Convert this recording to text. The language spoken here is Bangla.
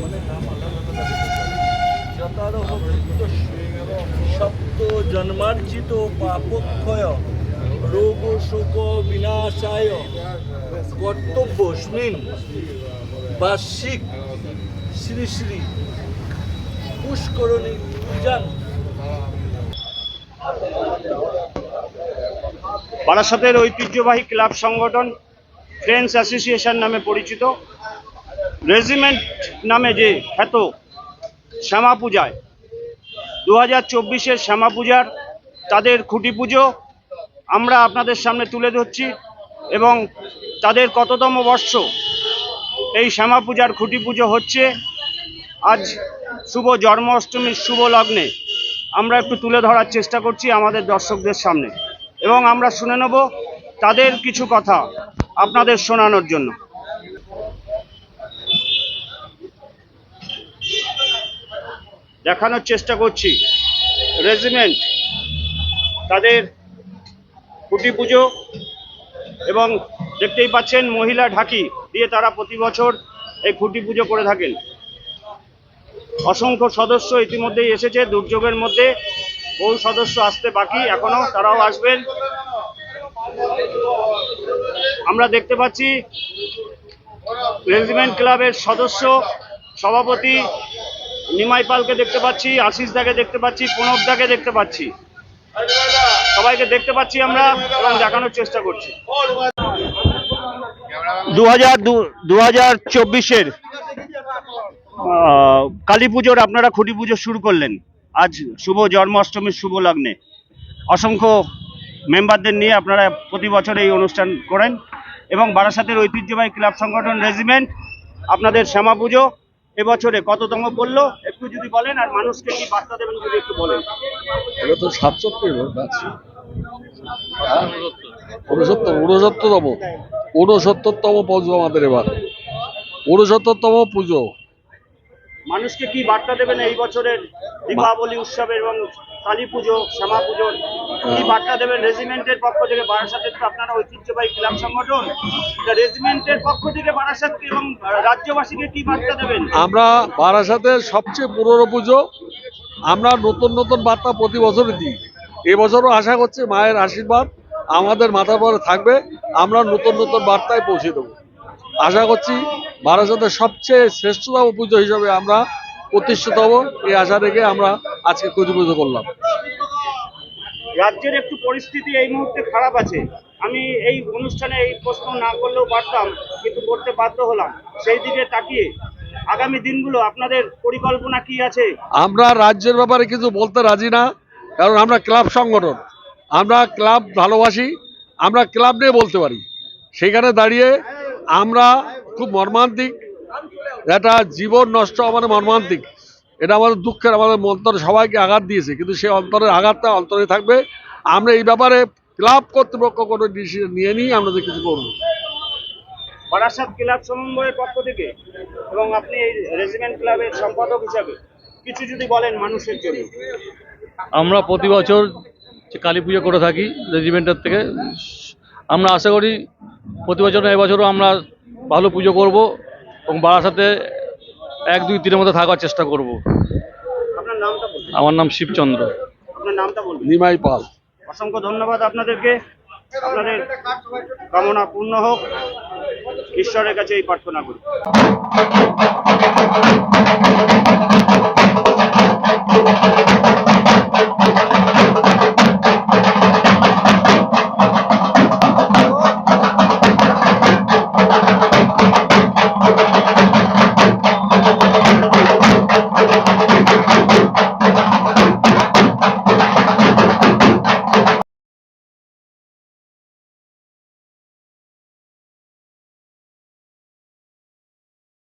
মানে নাম সপ্ত জন্মার্জিত পাপক্ষয়, রোগ শোক বিনাশায়, কর্তব্যস্মিন, বার্ষিক শ্রী শ্রী পুষ্করণী পূজান। বারাসাতের ঐতিহ্যবাহী ক্লাব সংগঠন ফ্রেন্ডস অ্যাসোসিয়েশন নামে পরিচিত। রেজিমেন্ট নামে যে খ্যাত শ্যামা পূজায় দু হাজার চব্বিশের শ্যামা পূজার তাদের খুঁটি পুজো আমরা আপনাদের সামনে তুলে ধরছি এবং তাদের কততম বর্ষ এই শ্যামা পূজার খুঁটি পুজো হচ্ছে। আজ শুভ জন্মাষ্টমীর শুভ লগ্নে আমরা একটু তুলে ধরার চেষ্টা করছি আমাদের দর্শকদের সামনে এবং আমরা শুনে নেব তাদের কিছু কথা আপনাদের শোনানোর জন্য। দেখানোর চেষ্টা করছি। রেজিমেন্ট তাদের কুটি পুজো এবং দেখতেই পাচ্ছেন মহিলা ঢাকি দিয়ে তারা প্রতি বছর এই খুঁটি পুজো করে থাকেন। অসংখ্য সদস্য ইতিমধ্যেই এসেছে, দুর্যোগের মধ্যে বহু সদস্য আসতে বাকি, এখনও তারাও আসবেন। আমরা দেখতে পাচ্ছি রেজিমেন্ট ক্লাবের সদস্য, সভাপতি নিমাই পালকে দেখতে পাচ্ছি, আশিস দাকে দেখতে পাচ্ছি, প্রণব দাকে দেখতে পাচ্ছি। সবাইকে দেখতে পাচ্ছি আমরা এবং দেখানোর চেষ্টা করছি। দু হাজার দু হাজার চব্বিশের কালী পুজোর আপনারা খুঁটি পুজো শুরু করলেন। আজ শুভ জন্মাষ্টমীর শুভ লগ্নে। অসংখ্য মেম্বারদের নিয়ে আপনারা প্রতি বছর এই অনুষ্ঠান করেন এবং বারাসাতের ঐতিহ্যবাহী ক্লাব সংগঠন রেজিমেন্ট, আপনাদের শ্যামা পুজো এবছরে কততম পড়ল? একটু যদি বলেন আর মানুষকে কি বার্তা দেবেন যদি একটু বলেন। এটা তো সাতষট্টি আছে উনসত্তর উনসত্তরতম উনসত্তরতম পুজো আমাদের এবার। উনসত্তরতম পুজো। মানুষকে কি বার্তা দেবেন এই বছরের দীপাবলি উৎসবের এবং কালী পুজো শ্যামা পুজোর কি বার্তা দেবেন রেজিমেন্টের পক্ষ থেকে বারাসাতের তো আপনারা ঐতিহ্যবাহী ক্লাব সংগঠন? রেজিমেন্টের পক্ষ থেকে বারাসাতকে এবং রাজ্যবাসীকে কি বার্তা দেবেন? আমরা বারাসাতের সবচেয়ে পুরনো পুজো আমরা নতুন নতুন বার্তা প্রতি বছরই দিই। এবছরও আশা করছি মায়ের আশীর্বাদ আমাদের মাথার পরে থাকবে আমরা নতুন নতুন বার্তায় পৌঁছে দেবো। আশা করছি বারাসাতের সবচেয়ে শ্রেষ্ঠতম পুজো হিসাবে আমরা প্রতিষ্ঠিত হব এই আশা রেখে আমরা আজকে কুচি করলাম। রাজ্যের একটু পরিস্থিতি এই মুহূর্তে খারাপ আছে। আমি এই অনুষ্ঠানে এই প্রশ্ন না করলেও পারতাম কিন্তু করতে বাধ্য হলাম। সেই দিকে তাকিয়ে আগামী দিনগুলো আপনাদের পরিকল্পনা কি আছে? আমরা রাজ্যের ব্যাপারে কিছু বলতে রাজি না কারণ আমরা ক্লাব সংগঠন। আমরা ক্লাব ভালোবাসি আমরা ক্লাব নিয়ে বলতে পারি। সেখানে দাঁড়িয়ে আমরা খুব মর্মান্তিক একটা জীবন নষ্ট আমাদের মর্মান্তিক। এটা আমাদের দুঃখের আমাদের অন্তরে সবাইকে আঘাত দিয়েছে কিন্তু সেই অন্তরের আঘাতটা অন্তরে থাকবে। আমরা এই ব্যাপারে ক্লাব কর্তৃপক্ষ কোনো ডিসিশন নিয়ে নিই আমরা কিছু করব বারাসাত ক্লাব সমন্বয়ের পক্ষ থেকে এবং আপনি এই রেজিমেন্ট ক্লাবের সম্পাদক হিসাবে কিছু যদি বলেন মানুষের জন্য। আমরা প্রতি বছর যে কালী পুজো করে থাকি রেজিমেন্টের থেকে আমরা আশা করি প্রতি বছর এবছরও আমরা ভালো পুজো করব এবং বারাসাতে এক দুই তিনের মধ্যে থাকার চেষ্টা করব। আমার নাম শিবচন্দ্র। আপনার নামটা বলুন। নিমাই পাল। অসংখ্য ধন্যবাদ আপনাদেরকে। আপনাদের কামনা পূর্ণ হোক। ঈশ্বরের কাছে এই প্রার্থনা করি।